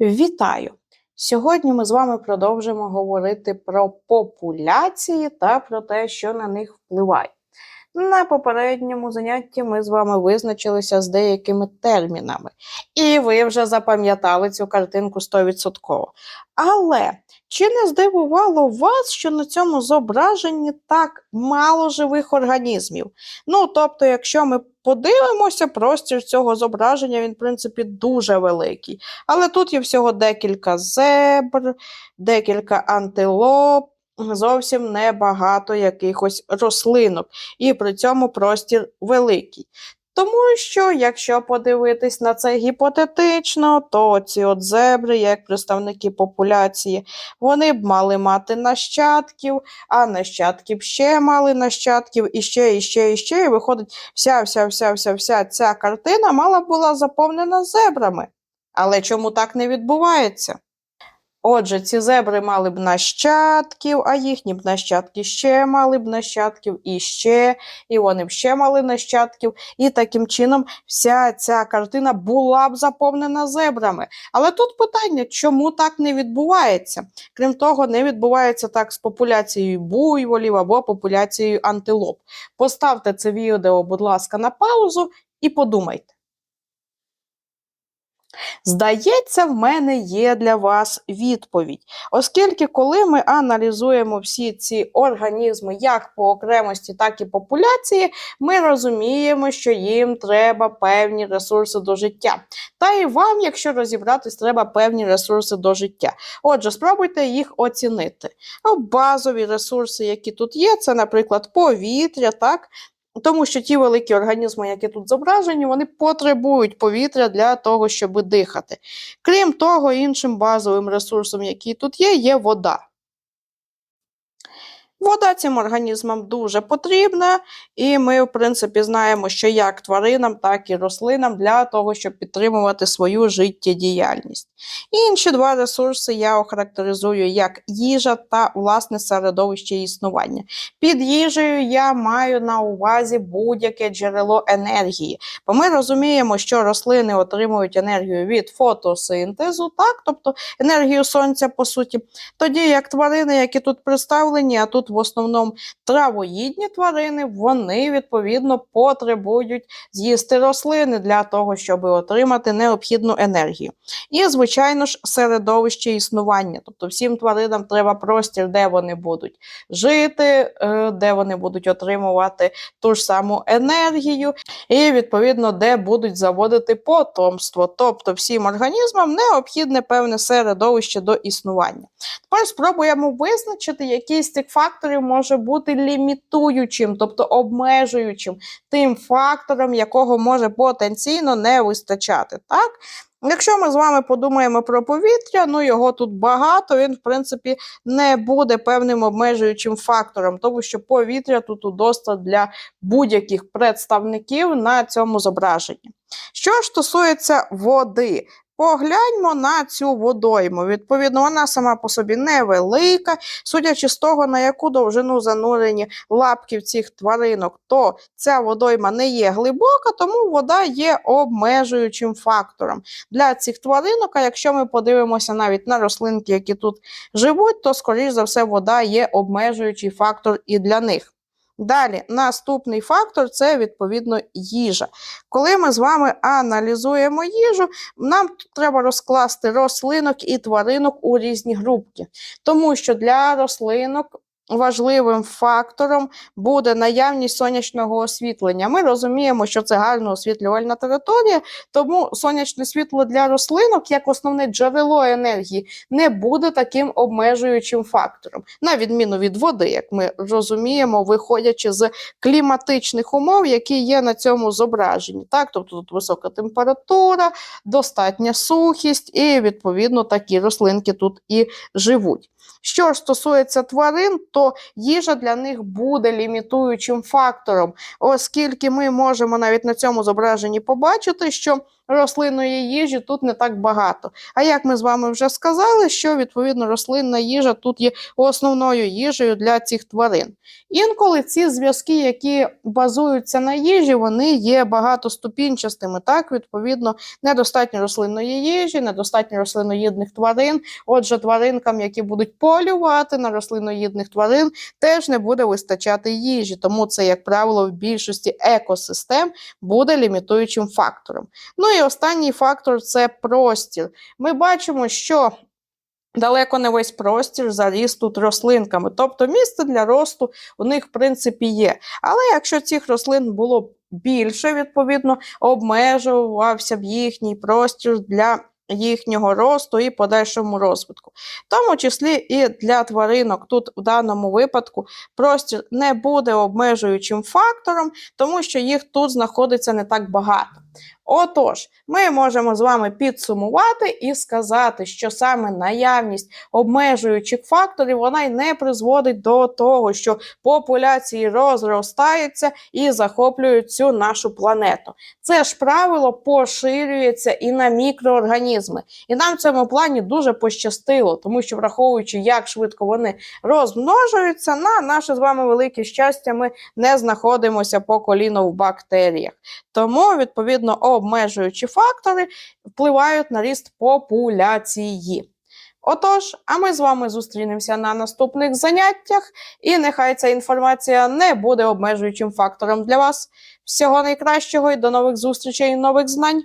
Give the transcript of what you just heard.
Вітаю! Сьогодні ми з вами продовжимо говорити про популяції та про те, що на них впливає. На попередньому занятті ми з вами визначилися з деякими термінами, і ви вже запам'ятали цю картинку 100%. Але чи не здивувало вас, що на цьому зображенні так мало живих організмів? Ну, тобто, якщо ми подивимося, простір цього зображення, він, в принципі, дуже великий. Але тут є всього декілька зебр, декілька антилоп, зовсім небагато якихось рослинок, і при цьому простір великий. Тому що, якщо подивитись на це гіпотетично, то ці от зебри, як представники популяції, вони б мали мати нащадків, а нащадки б ще мали нащадків, і ще, і ще, і ще. І виходить, вся, вся, вся, вся, вся ця картина мала б була заповнена зебрами. Але чому так не відбувається? Отже, ці зебри мали б нащадків, а їхні б нащадки ще мали б нащадків і ще, і вони б ще мали нащадків. І таким чином вся ця картина була б заповнена зебрами. Але тут питання, чому так не відбувається? Крім того, не відбувається так з популяцією буйволів або популяцією антилоп. Поставте це відео, будь ласка, на паузу і подумайте. Здається, в мене є для вас відповідь, оскільки, коли ми аналізуємо всі ці організми як по окремості, так і популяції, ми розуміємо, що їм треба певні ресурси до життя. Та і вам, якщо розібратись, треба певні ресурси до життя. Отже, спробуйте їх оцінити. Базові ресурси, які тут є, це, наприклад, повітря, так, тому що ті великі організми, які тут зображені, вони потребують повітря для того, щоб дихати. Крім того, іншим базовим ресурсом, який тут є, є вода. Вода цим організмам дуже потрібна, і ми, в принципі, знаємо, що як тваринам, так і рослинам для того, щоб підтримувати свою життєдіяльність. Інші два ресурси я охарактеризую як їжа та власне середовище існування. Під їжею я маю на увазі будь-яке джерело енергії, бо ми розуміємо, що рослини отримують енергію від фотосинтезу, так, тобто енергію сонця, по суті, тоді як тварини, які тут представлені, а тут в основному травоїдні тварини, вони відповідно потребують з'їсти рослини для того, щоб отримати необхідну енергію. І, звичайно ж, середовище існування. Тобто всім тваринам треба простір, де вони будуть жити, е, де вони будуть отримувати ту ж саму енергію, і, відповідно, де будуть заводити потомство. Тобто всім організмам необхідне певне середовище до існування. Тепер спробуємо визначити, який з цих факторів може бути лімітуючим, тобто обмежуючим тим фактором, якого може потенційно не вистачати. Так? Якщо ми з вами подумаємо про повітря, ну його тут багато, він, в принципі, не буде певним обмежуючим фактором, тому що повітря тут удосталь для будь-яких представників на цьому зображенні. Що ж стосується води, Погляньмо на цю водойму. Відповідно, вона сама по собі невелика, судячи з того, на яку довжину занурені лапки в цих тваринок, то ця водойма не є глибока, тому вода є обмежуючим фактором для цих тваринок. А якщо ми подивимося навіть на рослинки, які тут живуть, то, скоріш за все, вода є обмежуючий фактор і для них. Далі, наступний фактор це відповідно їжа. Коли ми з вами аналізуємо їжу, нам треба розкласти рослинок і тваринок у різні групки, тому що для рослинок важливим фактором буде наявність сонячного освітлення. Ми розуміємо, що це гарно освітлювальна територія, тому сонячне світло для рослинок, як основне джерело енергії, не буде таким обмежуючим фактором, на відміну від води, як ми розуміємо, виходячи з кліматичних умов, які є на цьому зображенні. Так, тобто тут висока температура, достатня сухість, і відповідно такі рослинки тут і живуть. Що ж стосується тварин, то їжа для них буде лімітуючим фактором, оскільки ми можемо навіть на цьому зображенні побачити, що рослинної їжі тут не так багато. А як ми з вами вже сказали, що відповідно рослинна їжа тут є основною їжею для цих тварин. Інколи ці зв'язки, які базуються на їжі, вони є багатоступінчастими. Так, відповідно, недостатньо рослинної їжі, недостатньо рослиноїдних тварин. Отже, тваринкам, які будуть полювати на рослиноїдних тварин, теж не буде вистачати їжі. Тому це, як правило, в більшості екосистем буде лімітуючим фактором. Ну і останній фактор це простір. Ми бачимо, що далеко не весь простір заріс тут рослинками. Тобто місце для росту у них, в принципі, є. Але якщо цих рослин було б більше, відповідно, обмежувався б їхній простір для їхнього росту і подальшому розвитку. В тому числі і для тваринок тут в даному випадку простір не буде обмежуючим фактором, тому що їх тут знаходиться не так багато. Отож, ми можемо з вами підсумувати і сказати, що саме наявність обмежуючих факторів вона й не призводить до того, що популяції розростаються і захоплюють цю нашу планету. Це ж правило поширюється і на мікроорганізми. І нам в цьому плані дуже пощастило, тому що, враховуючи, як швидко вони розмножуються, на наше з вами велике щастя, ми не знаходимося по коліно в бактеріях. Тому, відповідно, обмежуючі фактори впливають на ріст популяції. Отож, а ми з вами зустрінемося на наступних заняттях, і нехай ця інформація не буде обмежуючим фактором для вас. Всього найкращого і до нових зустрічей і нових знань!